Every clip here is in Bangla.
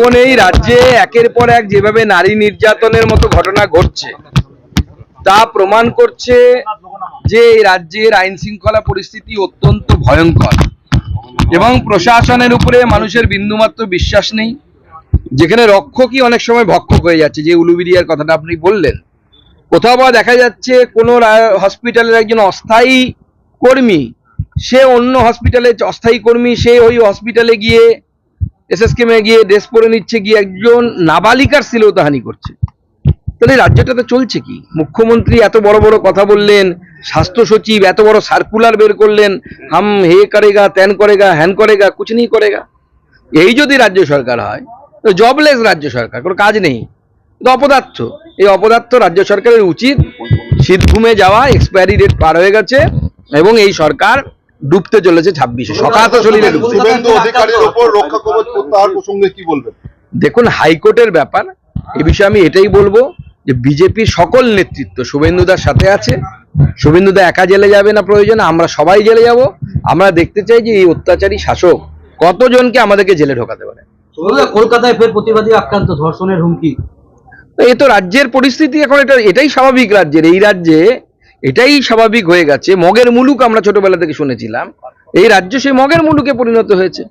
দেখুন এই রাজ্যে একের পর এক যেভাবে নারী নির্যাতনের মতো ঘটনা ঘটছে, তা প্রমাণ করছে যে এই রাজ্যের আইন শৃঙ্খলা পরিস্থিতি অত্যন্ত ভয়ঙ্কর এবং প্রশাসনের উপরে মানুষের বিন্দুমাত্র বিশ্বাস নেই। যেখানে রক্ষকই অনেক সময় ভক্ষক হয়ে যাচ্ছে, যে উলুবিরিয়ার কথাটা আপনি বললেন। কোথাও বা দেখা যাচ্ছে কোনো হসপিটালের একজন অস্থায়ী কর্মী, সে অন্য হসপিটালে অস্থায়ী কর্মী, সে ওই হসপিটালে গিয়ে এসএসকেমে গিয়ে ড্রেস পরে নিচ্ছে গিয়ে একজন নাবালিকার শ্লীলতাহানি করছে। তাহলে রাজ্যটাতে চলছে কি? মুখ্যমন্ত্রী এত বড় বড় কথা বললেন, স্বাস্থ্য সচিব এত বড় সার্কুলার বের করলেন, হাম হে করেগা ত্যান করেগা, হ্যান করেগা, কুছ নেই করেগা। এই যদি রাজ্য সরকার হয়, তো জবলেস রাজ্য সরকার, কোনো কাজ নেই। তো অপদার্থ। এই অপদার্থ রাজ্য সরকারের উচিত শীত ঘুমে যাওয়া এক্সপায়ারি ডেট পার হয়ে গেছে, এবং এই সরকার ডুবতে চলেছে ছাব্বিশে। সকাত প্রসঙ্গে কি বলবেন? দেখুন হাইকোর্টের ব্যাপার এ বিষয়ে আমি এটাই বলব যে বিজেপির সকল নেতৃত্ব শুভেন্দুদার সাথে আছে শুভেন্দুদা একা জেলে যাবে না প্রয়োজন আমরা সবাই জেলে যাব। আমরা দেখতে চাই যে এই অত্যাচারী শাসক কতজনকে আমাদেরকে জেলে ঢোকাতে পারে। কলকাতায় ফের প্রতিবাদী আক্রান্ত ধর্ষণের হুমকি। এ তো রাজ্যের পরিস্থিতি এখন এটা এটাই স্বাভাবিক রাজ্যের এই রাজ্যে এটাই স্বাভাবিক হয়ে গেছে। মগের মুলুক আমরা ছোটবেলা থেকে শুনেছিলাম। এই রাজ্য সেই মগের মুলুকে পরিণত হয়েছে।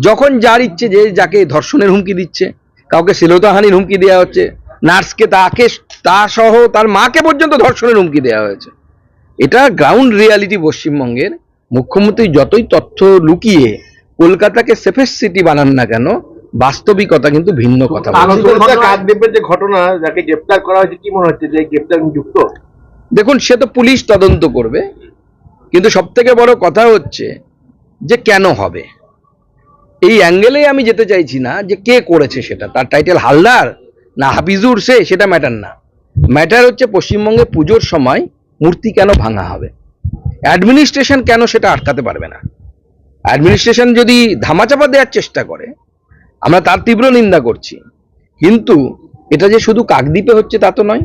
যখন যার ইচ্ছে যে যাকে ধর্ষণের হুমকি দিচ্ছে, কাউকে শ্লীলতাহানির হুমকি দেওয়া হচ্ছে, নার্সকে তাকে, তা সহ তার মাকে পর্যন্ত ধর্ষণের হুমকি দেওয়া হয়েছে। এটা গ্রাউন্ড রিয়ালিটি পশ্চিমবঙ্গের। মুখ্যমন্ত্রী যতই তথ্য লুকিয়ে কলকাতাকে সেফেস্ট সিটি বানান না কেন, বাস্তবিকতা কিন্তু ভিন্ন কথা কাকদ্বীপের যে ঘটনা, যাকে গ্রেপ্তার করা হয়েছে, কি মনে হচ্ছে যে গ্রেপ্তার যুক্ত? দেখুন, সে তো পুলিশ তদন্ত করবে, কিন্তু সব থেকে বড় কথা হচ্ছে যে কেন হবে? এই অ্যাঙ্গেলেই আমি যেতে চাইছি না যে কে করেছে সেটা, তার টাইটেল হালদার না হাফিজুর সে, সেটা ম্যাটার না। ম্যাটার হচ্ছে পশ্চিমবঙ্গে পুজোর সময় মূর্তি কেন ভাঙা হবে? অ্যাডমিনিস্ট্রেশন কেন সেটা আটকাতে পারবে না? অ্যাডমিনিস্ট্রেশন যদি ধামাচাপা দেওয়ার চেষ্টা করে, আমরা তার তীব্র নিন্দা করছি। কিন্তু এটা যে শুধু কাকদ্বীপে হচ্ছে তা তো নয়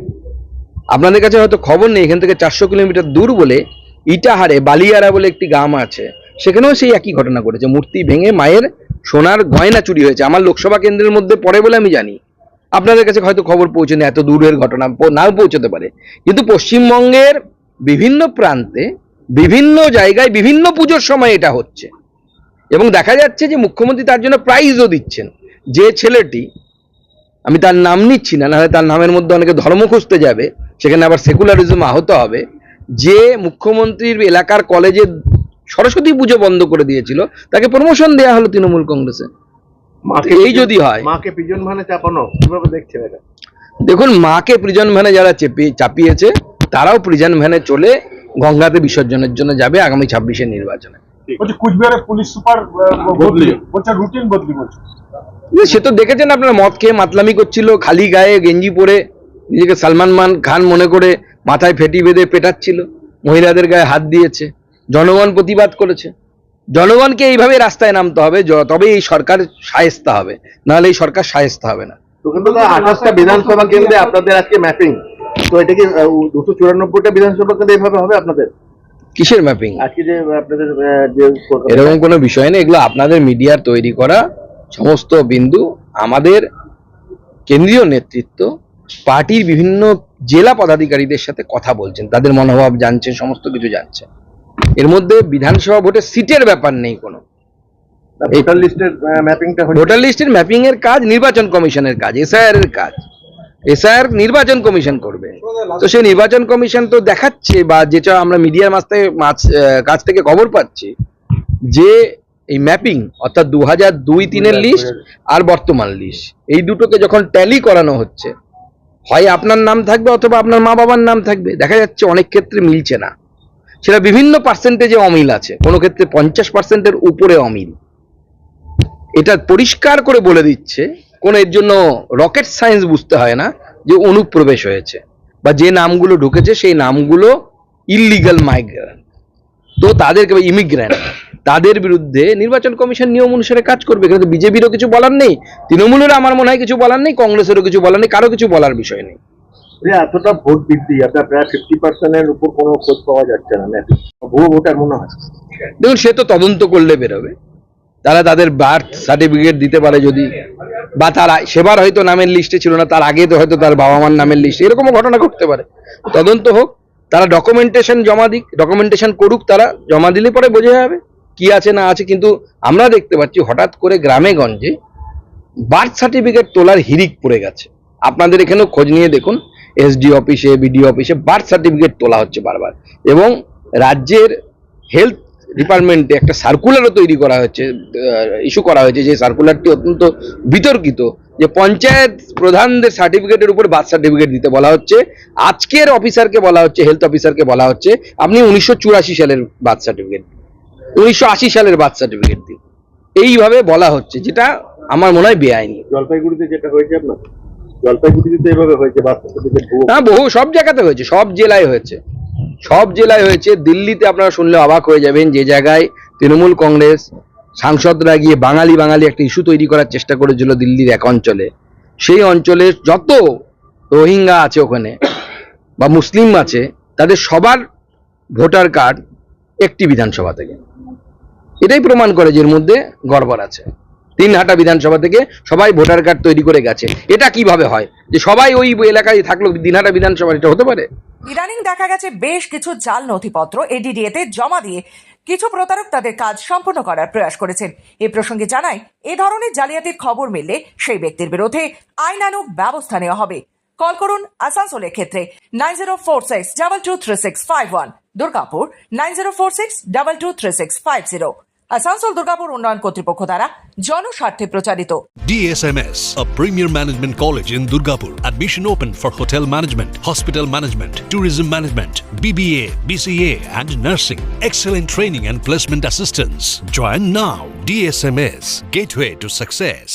আপনাদের কাছে হয়তো খবর নেই, এখান থেকে চারশো কিলোমিটার দূর বলে ইটাহারে বালিয়ারা বলে একটি গ্রাম আছে। সেখানেও সেই একই ঘটনা ঘটেছে। মূর্তি ভেঙে মায়ের সোনার গয়না চুরি হয়েছে। আমার লোকসভা কেন্দ্রের মধ্যে পড়ে বলে আমি জানি। আপনাদের কাছে হয়তো খবর পৌঁছেনি এত দূরের ঘটনা নাও পৌঁছতে পারে। কিন্তু পশ্চিমবঙ্গের বিভিন্ন প্রান্তে, বিভিন্ন জায়গায় বিভিন্ন পুজোর সময় এটা হচ্ছে। এবং দেখা যাচ্ছে যে মুখ্যমন্ত্রী তার জন্য প্রাইজও দিচ্ছেন। যে ছেলেটি, আমি তার নাম নিচ্ছি না, নাহলে তার নামের মধ্যে অনেকে ধর্ম খুঁজতে যাবে। সেখানে আবার সেকুলারিজম আহত হবে যে মুখ্যমন্ত্রীর এলাকার কলেজে সরস্বতী পুজো বন্ধ করে দিয়েছিল তাকে প্রমোশন দেওয়া হলো তৃণমূল কংগ্রেসে। এই যদি হয় মাকে পিজন ভানে চাপানো কীভাবে দেখছেন এটা? দেখুন মাকে প্রিজন ভ্যানে যারা চেপে চাপিয়েছে তারাও প্রিজন ভ্যানে চলে গঙ্গাতে বিসর্জনের জন্য যাবে আগামী ছাব্বিশের নির্বাচনে। পুলিশ সুপার বদলি রুটিন বদলি সে তো দেখেছেন আপনার মদ খেয়ে মাতলামি করছিল খালি গায়ে গেঞ্জি পরে। নিজেকে সালমান মান খান মনে করে মাথায় ফেটি বেঁধে পেটাচ্ছিল মহিলাদের গায়ে হাত দিয়েছে জনগণ প্রতিবাদ করেছে। জনগণকে এইভাবে রাস্তায় নামতে হবে তবে এই সরকার সায়স্তা হবে নাহলে এই সরকার সায়স্তা হবে না। আঠাশটা বিধানসভা কেন্দ্রে আপনাদের আজকে ম্যাপিং তো এটা কি দুশো চুরানব্বইটা বিধানসভা কেন্দ্রে এভাবে হবে আপনাদের? কিসের ম্যাপিং আজকে যে আপনাদের এরকম কোনো বিষয় নেই এগুলো আপনাদের মিডিয়ার তৈরি করা সমস্ত বিন্দু আমাদের কেন্দ্রীয় নেতৃত্ব পার্টির বিভিন্ন জেলা পদাধিকারীদের সাথে কথা বলছেন তাদের মনোভাব জানছেন সমস্ত কিছু জানছেন। এর মধ্যে বিধানসভা ভোটের সিটের ব্যাপার নেই কোনো। ভোটার লিস্টের ম্যাপিংটা ভোটার লিস্টের ম্যাপিং এর কাজ নির্বাচন কমিশনের কাজ এসআইআর এর কাজ। এসআইআর নির্বাচন কমিশন করবে। তো সেই নির্বাচন কমিশন তো দেখাচ্ছে বা যেটা আমরা মিডিয়ার মাছ থেকে মাছ কাছ থেকে খবর পাচ্ছি যে এই ম্যাপিং অর্থাৎ দু হাজার দুই তিনের লিস্ট আর বর্তমান লিস্ট এই দুটোকে যখন ট্যালি করানো হচ্ছে হয় আপনার নাম থাকবে অথবা আপনার মা বাবার নাম থাকবে। দেখা যাচ্ছে অনেক ক্ষেত্রে মিলছে না। সেটা বিভিন্ন পার্সেন্টেজে অমিল আছে। কোনো ক্ষেত্রে পঞ্চাশ পার্সেন্টের উপরে অমিল। এটা পরিষ্কার করে বলে দিচ্ছে, কোনো এর জন্য রকেট সায়েন্স বুঝতে হয় না যে অনুপ্রবেশ হয়েছে বা যে নামগুলো ঢুকেছে সেই নামগুলো ইললিগাল মাইগ্রেন্ট তো তাদেরকে ইমিগ্রেন্ট তাদের বিরুদ্ধে নির্বাচন কমিশন নিয়ম অনুসারে কাজ করবে। কিন্তু বিজেপিরও কিছু বলার নেই তৃণমূলের আমার মনে হয় কিছু বলার নেই কংগ্রেসেরও কিছু বলার নেই কারও কিছু বলার বিষয় নেই। এতটা ভোট বৃদ্ধি আপনার প্রায় ফিফটি পার্সেন্টের উপর কোনো খোঁজ পাওয়া যাচ্ছে না ভুয়ো ভোটার মনে হয়। দেখুন সে তো তদন্ত করলে বেরোবে। তারা তাদের বার্থ সার্টিফিকেট দিতে পারে যদি বা তার সেবার হয়তো নামের লিস্টে ছিল না তার আগে তো হয়তো তার বাবা মার নামের লিস্টে এরকমও ঘটনা ঘটতে পারে। তদন্ত হোক তারা ডকুমেন্টেশন জমা দিক ডকুমেন্টেশন করুক তারা জমা দিলে পরে বোঝা যাবে। কি আছে না আছে কিন্তু আমরা দেখতে পাচ্ছি হঠাৎ করে গ্রামে গঞ্জে বার্থ সার্টিফিকেট তোলার হিরিক পড়ে গেছে। আপনাদের এখানেও খোঁজ নিয়ে দেখুন এসডি অফিসে বিডিও অফিসে বার্থ সার্টিফিকেট তোলা হচ্ছে বারবার। এবং রাজ্যের হেলথ ডিপার্টমেন্টে একটা সার্কুলারও তৈরি করা হচ্ছে ইস্যু করা হয়েছে যে সার্কুলারটি অত্যন্ত বিতর্কিত, যে পঞ্চায়েত প্রধানদের সার্টিফিকেটের উপর বার্থ সার্টিফিকেট দিতে বলা হচ্ছে, আজকের অফিসারকে বলা হচ্ছে, হেলথ অফিসারকে বলা হচ্ছে, আপনি উনিশশো চুরাশি সালের বার্থ সার্টিফিকেট উনিশশো আশি সালের বার্থ সার্টিফিকেট দিন এইভাবে বলা হচ্ছে যেটা আমার মনে হয় বেআইনি। জলপাইগুড়িতে যেটা হয়েছে আপনার? জলপাইগুড়িতে এভাবে হয়েছে বার্থ সার্টিফিকেট হ্যাঁ বহু সব জায়গাতে হয়েছে সব জেলায় হয়েছে। সব জেলায় হয়েছে দিল্লিতে আপনারা শুনলে অবাক হয়ে যাবেন যে জায়গায় তৃণমূল কংগ্রেস সাংসদরা গিয়ে বাঙালি বাঙালি একটা ইস্যু তৈরি করার চেষ্টা করেছিল দিল্লির এক অঞ্চলে। সেই অঞ্চলে যত রোহিঙ্গা আছে ওখানে বা মুসলিম আছে তাদের সবার ভোটার কার্ড একটি বিধানসভা থেকে। এটাই প্রমাণ করে যে এর মধ্যে গড়বড় আছে। তিনহাটা বিধানসভা থেকে সবাই ভোটার কার্ড তৈরি করে গেছে। এটা কীভাবে হয়? যে সবাই ওই এলাকায় থাকল দিনহাটা বিধানসভা, এটা হতে পারে? ইদানিং দেখা গেছে বেশ কিছু জাল নথিপত্র এডিডিএতে জমা দিয়ে কিছু প্রতারক তাদের কাজ সম্পন্ন করার প্রয়াস করেছেন। এ প্রসঙ্গে জানায়, এ ধরনের জালিয়াতির খবর মিললে সেই ব্যক্তির বিরুদ্ধে আইনানুগ ব্যবস্থা নেওয়া হবে। কল করুন আসানসোলের ক্ষেত্রে nine zero four six, double two three six five one. Durgapur nine zero four six double two three six five zero Asansol Durgapur উন্নয়ন কর্তৃপক্ষ দ্বারা জনস্বার্থে প্রচারিত DSMS, a premier management college in Durgapur. Admission open for hotel management, hospital management, tourism management, BBA, BCA, and nursing. Excellent training and placement assistance. Join now. DSMS, gateway to success.